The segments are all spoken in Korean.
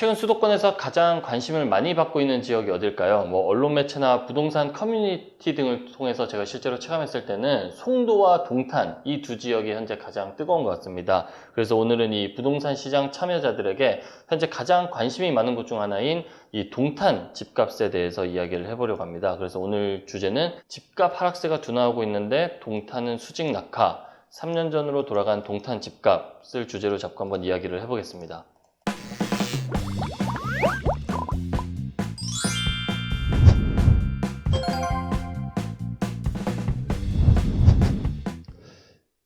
최근 수도권에서 가장 관심을 많이 받고 있는 지역이 어딜까요? 뭐 언론 매체나 부동산 커뮤니티 등을 통해서 제가 실제로 체감했을 때는 송도와 동탄 이 두 지역이 현재 가장 뜨거운 것 같습니다. 그래서 오늘은 이 부동산 시장 참여자들에게 현재 가장 관심이 많은 곳 중 하나인 이 동탄 집값에 대해서 이야기를 해보려고 합니다. 그래서 오늘 주제는 집값 하락세가 둔화하고 있는데 동탄은 수직 낙하 3년 전으로 돌아간 동탄 집값을 주제로 잡고 한번 이야기를 해보겠습니다.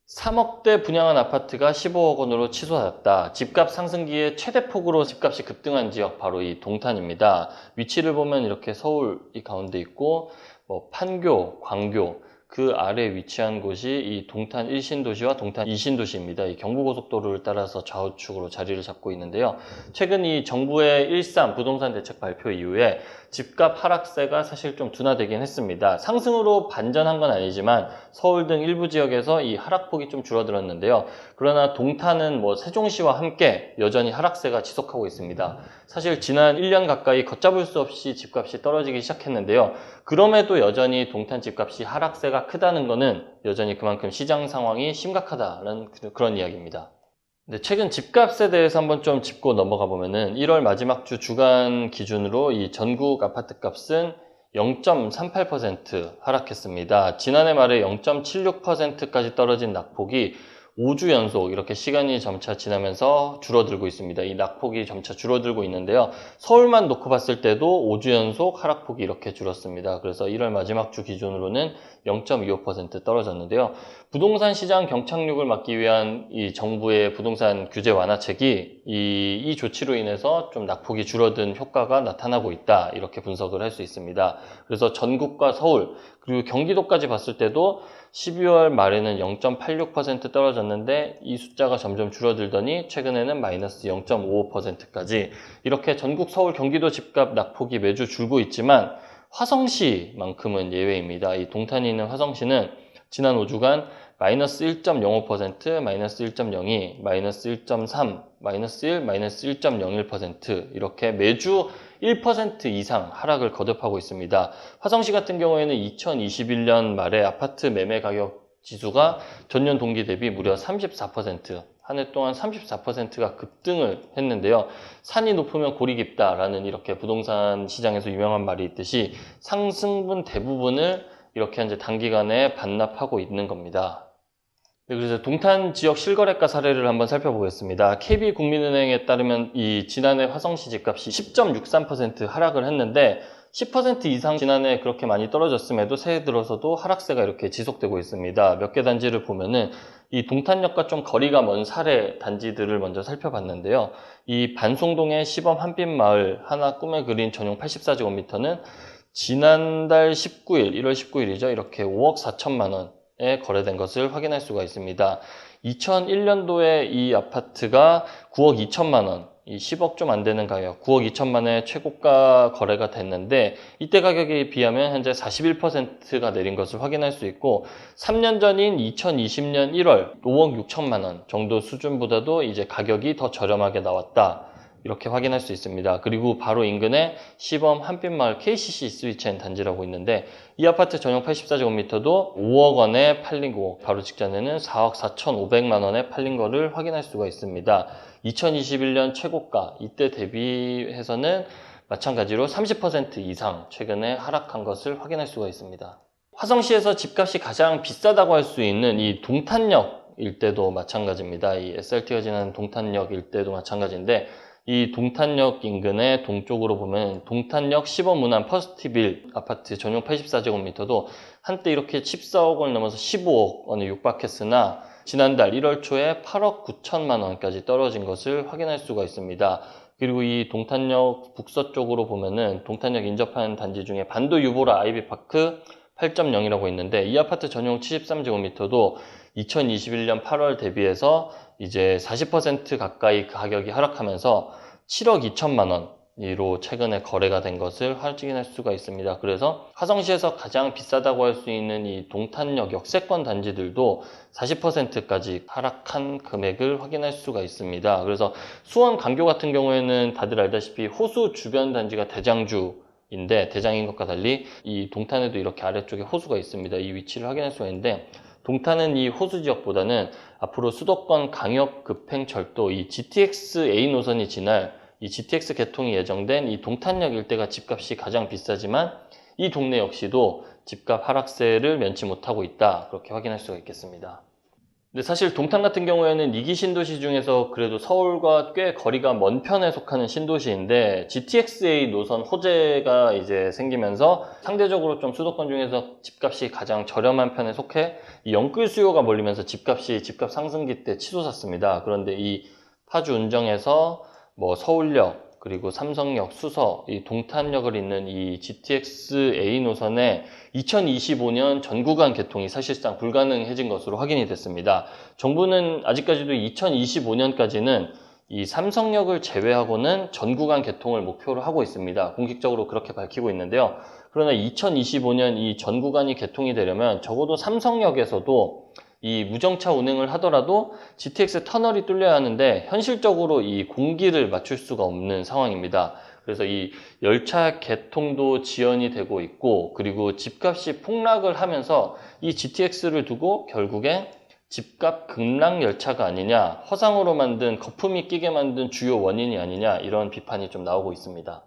삼억대 분양한 아파트가 15억 원으로 치솟았다. 집값 상승기에 최대폭으로 집값이 급등한 지역 바로 이 동탄입니다. 위치를 보면 이렇게 서울 이 가운데 있고 뭐 판교, 광교 그 아래 위치한 곳이 이 동탄 1신도시와 동탄 2신도시입니다. 이 경부고속도로를 따라서 좌우측으로 자리를 잡고 있는데요. 최근 이 정부의 13 부동산 대책 발표 이후에 집값 하락세가 사실 좀 둔화되긴 했습니다. 상승으로 반전한 건 아니지만 서울 등 일부 지역에서 이 하락폭이 좀 줄어들었는데요. 그러나 동탄은 뭐 세종시와 함께 여전히 하락세가 지속하고 있습니다. 사실 지난 1년 가까이 걷잡을 수 없이 집값이 떨어지기 시작했는데요. 그럼에도 여전히 동탄 집값이 하락세가 크다는 것은 여전히 그만큼 시장 상황이 심각하다는 그런 이야기입니다. 네, 최근 집값에 대해서 한번 좀 짚고 넘어가 보면은 1월 마지막 주 주간 기준으로 이 전국 아파트 값은 0.38% 하락했습니다. 지난해 말에 0.76%까지 떨어진 낙폭이 5주 연속 이렇게 시간이 점차 지나면서 줄어들고 있습니다. 이 낙폭이 점차 줄어들고 있는데요. 서울만 놓고 봤을 때도 5주 연속 하락폭이 이렇게 줄었습니다. 그래서 1월 마지막 주 기준으로는 0.25% 떨어졌는데요. 부동산 시장 경착륙을 막기 위한 이 정부의 부동산 규제 완화책이 이, 이 조치로 인해서 좀 낙폭이 줄어든 효과가 나타나고 있다. 이렇게 분석을 할 수 있습니다. 그래서 전국과 서울 그리고 경기도까지 봤을 때도 12월 말에는 0.86% 떨어졌는데 이 숫자가 점점 줄어들더니 최근에는 마이너스 0.55%까지 이렇게 전국 서울 경기도 집값 낙폭이 매주 줄고 있지만 화성시만큼은 예외입니다. 이 동탄이 있는 화성시는 지난 5주간 마이너스 1.05%, 마이너스 1.02, 마이너스 1.3, 마이너스 1, 마이너스 1.01% 이렇게 매주 1% 이상 하락을 거듭하고 있습니다. 화성시 같은 경우에는 2021년 말에 아파트 매매 가격 지수가 전년 동기 대비 무려 34%, 한해 동안 34%가 급등을 했는데요. 산이 높으면 골이 깊다라는 이렇게 부동산 시장에서 유명한 말이 있듯이 상승분 대부분을 이렇게 이제 단기간에 반납하고 있는 겁니다. 네, 그래서 동탄 지역 실거래가 사례를 한번 살펴보겠습니다. KB국민은행에 따르면 이 지난해 화성시 집값이 10.63% 하락을 했는데 10% 이상 지난해 그렇게 많이 떨어졌음에도 새해 들어서도 하락세가 이렇게 지속되고 있습니다. 몇 개 단지를 보면은 이 동탄역과 좀 거리가 먼 사례 단지들을 먼저 살펴봤는데요. 이 반송동의 시범 한빛마을 하나 꿈에 그린 전용 84제곱미터는 지난달 19일, 1월 19일이죠. 이렇게 5억 4천만 원에 거래된 것을 확인할 수가 있습니다. 2001년도에 이 아파트가 9억 2천만 원, 이 10억 좀 안 되는 가격, 9억 2천만 원의 최고가 거래가 됐는데 이때 가격에 비하면 현재 41%가 내린 것을 확인할 수 있고 3년 전인 2020년 1월 5억 6천만 원 정도 수준보다도 이제 가격이 더 저렴하게 나왔다. 이렇게 확인할 수 있습니다. 그리고 바로 인근에 시범 한빛마을 KCC 스위첸 단지라고 있는데 이 아파트 전용 84제곱미터도 5억 원에 팔린 거 바로 직전에는 4억 4,500만 원에 팔린 거를 확인할 수가 있습니다. 2021년 최고가 이때 대비해서는 마찬가지로 30% 이상 최근에 하락한 것을 확인할 수가 있습니다. 화성시에서 집값이 가장 비싸다고 할 수 있는 이 동탄역 일대도 마찬가지입니다. 이 SRT가 지나는 동탄역 일대도 마찬가지인데 이 동탄역 인근의 동쪽으로 보면 동탄역 15문안 퍼스티빌 아파트 전용 84제곱미터도 한때 이렇게 14억 원을 넘어서 15억 원에 육박했으나 지난달 1월 초에 8억 9천만 원까지 떨어진 것을 확인할 수가 있습니다. 그리고 이 동탄역 북서쪽으로 보면은 동탄역 인접한 단지 중에 반도 유보라 아이비파크 8.0이라고 있는데 이 아파트 전용 73제곱미터도 2021년 8월 대비해서 이제 40% 가까이 그 가격이 하락하면서 7억 2천만 원 이로 최근에 거래가 된 것을 확인할 수가 있습니다. 그래서 화성시에서 가장 비싸다고 할 수 있는 이 동탄역 역세권 단지들도 40%까지 하락한 금액을 확인할 수가 있습니다. 그래서 수원 강교 같은 경우에는 다들 알다시피 호수 주변 단지가 대장주 인데 대장인 것과 달리 이 동탄에도 이렇게 아래쪽에 호수가 있습니다. 이 위치를 확인할 수가 있는데 동탄은 이 호수 지역보다는 앞으로 수도권 강역 급행 철도 이 GTX A 노선이 지날 이 GTX 개통이 예정된 이 동탄역 일대가 집값이 가장 비싸지만 이 동네 역시도 집값 하락세를 면치 못하고 있다. 그렇게 확인할 수가 있겠습니다. 근데 사실 동탄 같은 경우에는 2기 신도시 중에서 그래도 서울과 꽤 거리가 먼 편에 속하는 신도시인데 GTX-A 노선 호재가 이제 생기면서 상대적으로 좀 수도권 중에서 집값이 가장 저렴한 편에 속해 이 영끌 수요가 몰리면서 집값이 집값 상승기 때 치솟았습니다. 그런데 이 파주 운정에서 뭐 서울역 그리고 삼성역, 수서, 이 동탄역을 잇는 이 GTX A 노선의 2025년 전 구간 개통이 사실상 불가능해진 것으로 확인이 됐습니다. 정부는 아직까지도 2025년까지는 이 삼성역을 제외하고는 전 구간 개통을 목표로 하고 있습니다. 공식적으로 그렇게 밝히고 있는데요. 그러나 2025년 이 전 구간이 개통이 되려면 적어도 삼성역에서도 이 무정차 운행을 하더라도 GTX 터널이 뚫려야 하는데 현실적으로 이 공기를 맞출 수가 없는 상황입니다. 그래서 이 열차 개통도 지연이 되고 있고 그리고 집값이 폭락을 하면서 이 GTX를 두고 결국에 집값 급락 열차가 아니냐 허상으로 만든 거품이 끼게 만든 주요 원인이 아니냐 이런 비판이 좀 나오고 있습니다.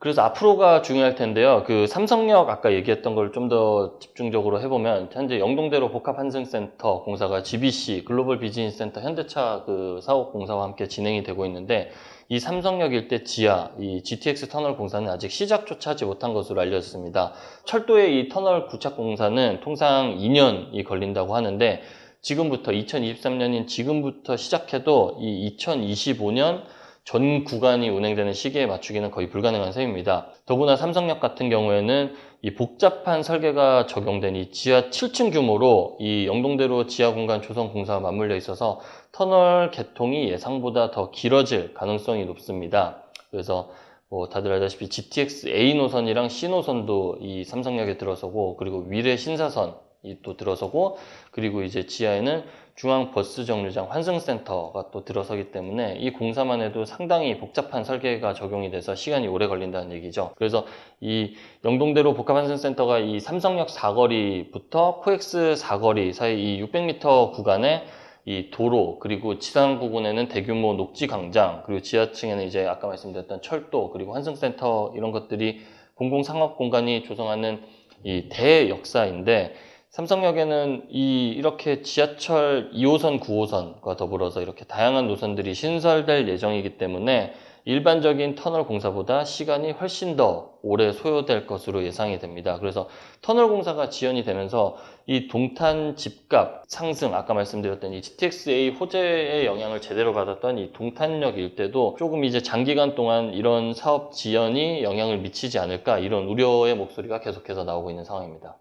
그래서 앞으로가 중요할 텐데요. 그 삼성역 아까 얘기했던 걸 좀 더 집중적으로 해보면 현재 영동대로 복합환승센터 공사가 GBC 글로벌 비즈니스 센터 현대차 그 사업 공사와 함께 진행이 되고 있는데 이 삼성역 일대 지하 이 GTX 터널 공사는 아직 시작조차 하지 못한 것으로 알려졌습니다. 철도의 이 터널 구착 공사는 통상 2년이 걸린다고 하는데 지금부터 2023년인 지금부터 시작해도 이 2025년 전 구간이 운행되는 시기에 맞추기는 거의 불가능한 셈입니다. 더구나 삼성역 같은 경우에는 이 복잡한 설계가 적용된 이 지하 7층 규모로 이 영동대로 지하 공간 조성 공사가 맞물려 있어서 터널 개통이 예상보다 더 길어질 가능성이 높습니다. 그래서 뭐 다들 알다시피 GTX A 노선이랑 C 노선도 이 삼성역에 들어서고 그리고 위례 신사선 이 또 들어서고 그리고 이제 지하에는 중앙 버스 정류장 환승센터가 또 들어서기 때문에 이 공사만 해도 상당히 복잡한 설계가 적용이 돼서 시간이 오래 걸린다는 얘기죠. 그래서 이 영동대로 복합환승센터가 이 삼성역 사거리부터 코엑스 사거리 사이 이 600m 구간에 이 도로 그리고 지상 부근에는 대규모 녹지 광장 그리고 지하층에는 이제 아까 말씀드렸던 철도 그리고 환승센터 이런 것들이 공공 상업 공간이 조성하는 이 대역사인데 삼성역에는 이 이렇게 지하철 2호선, 9호선과 더불어서 이렇게 다양한 노선들이 신설될 예정이기 때문에 일반적인 터널 공사보다 시간이 훨씬 더 오래 소요될 것으로 예상이 됩니다. 그래서 터널 공사가 지연이 되면서 이 동탄 집값 상승, 아까 말씀드렸던 이 GTX-A 호재의 영향을 제대로 받았던 이 동탄역 일대도 조금 이제 장기간 동안 이런 사업 지연이 영향을 미치지 않을까 이런 우려의 목소리가 계속해서 나오고 있는 상황입니다.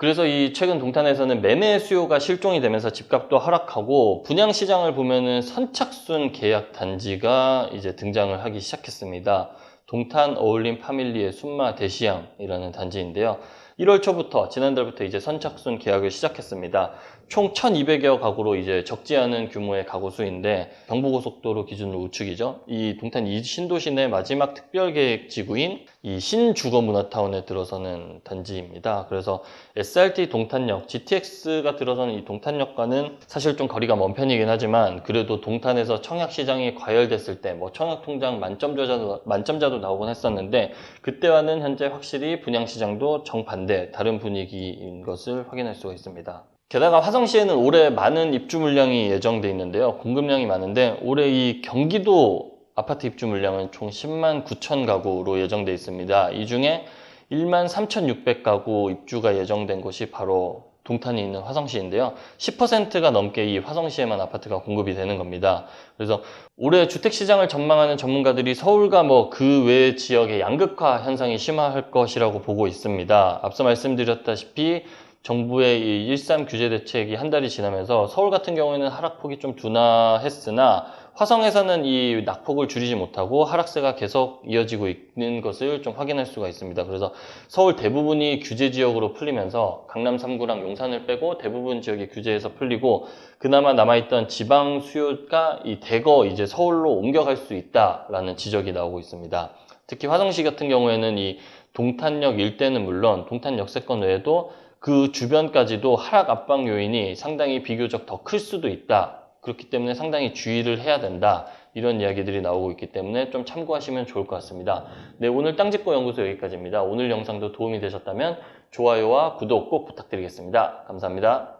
그래서 이 최근 동탄에서는 매매 수요가 실종이 되면서 집값도 하락하고 분양 시장을 보면은 선착순 계약 단지가 이제 등장을 하기 시작했습니다. 동탄 어울림 파밀리의 순마 대시양이라는 단지인데요. 1월 초부터 지난달부터 이제 선착순 계약을 시작했습니다. 총 1,200여 가구로 이제 적지 않은 규모의 가구 수인데 경부고속도로 기준으로 우측이죠. 이 동탄 이 신도시 내 마지막 특별계획 지구인 이 신주거문화타운에 들어서는 단지입니다. 그래서 SRT 동탄역, GTX가 들어서는 이 동탄역과는 사실 좀 거리가 먼 편이긴 하지만 그래도 동탄에서 청약시장이 과열됐을 때 뭐 청약통장 만점자도, 만점자도 나오곤 했었는데 그때와는 현재 확실히 분양시장도 정반대 다른 분위기인 것을 확인할 수가 있습니다. 게다가 화성시에는 올해 많은 입주 물량이 예정돼 있는데요. 공급량이 많은데 올해 이 경기도 아파트 입주 물량은 총 10만 9천 가구로 예정돼 있습니다. 이 중에 1만 3,600 가구 입주가 예정된 곳이 바로 동탄이 있는 화성시인데요. 10%가 넘게 이 화성시에만 아파트가 공급이 되는 겁니다. 그래서 올해 주택시장을 전망하는 전문가들이 서울과 뭐 그 외 지역의 양극화 현상이 심화할 것이라고 보고 있습니다. 앞서 말씀드렸다시피 정부의 이 1.3 규제 대책이 한 달이 지나면서 서울 같은 경우에는 하락폭이 좀 둔화했으나 화성에서는 이 낙폭을 줄이지 못하고 하락세가 계속 이어지고 있는 것을 좀 확인할 수가 있습니다. 그래서 서울 대부분이 규제 지역으로 풀리면서 강남 3구랑 용산을 빼고 대부분 지역이 규제에서 풀리고 그나마 남아있던 지방 수요가 이 대거 이제 서울로 옮겨갈 수 있다라는 지적이 나오고 있습니다. 특히 화성시 같은 경우에는 이 동탄역 일대는 물론 동탄 역 세권 외에도 그 주변까지도 하락 압박 요인이 상당히 비교적 더 클 수도 있다. 그렇기 때문에 상당히 주의를 해야 된다. 이런 이야기들이 나오고 있기 때문에 좀 참고하시면 좋을 것 같습니다. 네, 오늘 땅짓고 연구소 여기까지입니다. 오늘 영상도 도움이 되셨다면 좋아요와 구독 꼭 부탁드리겠습니다. 감사합니다.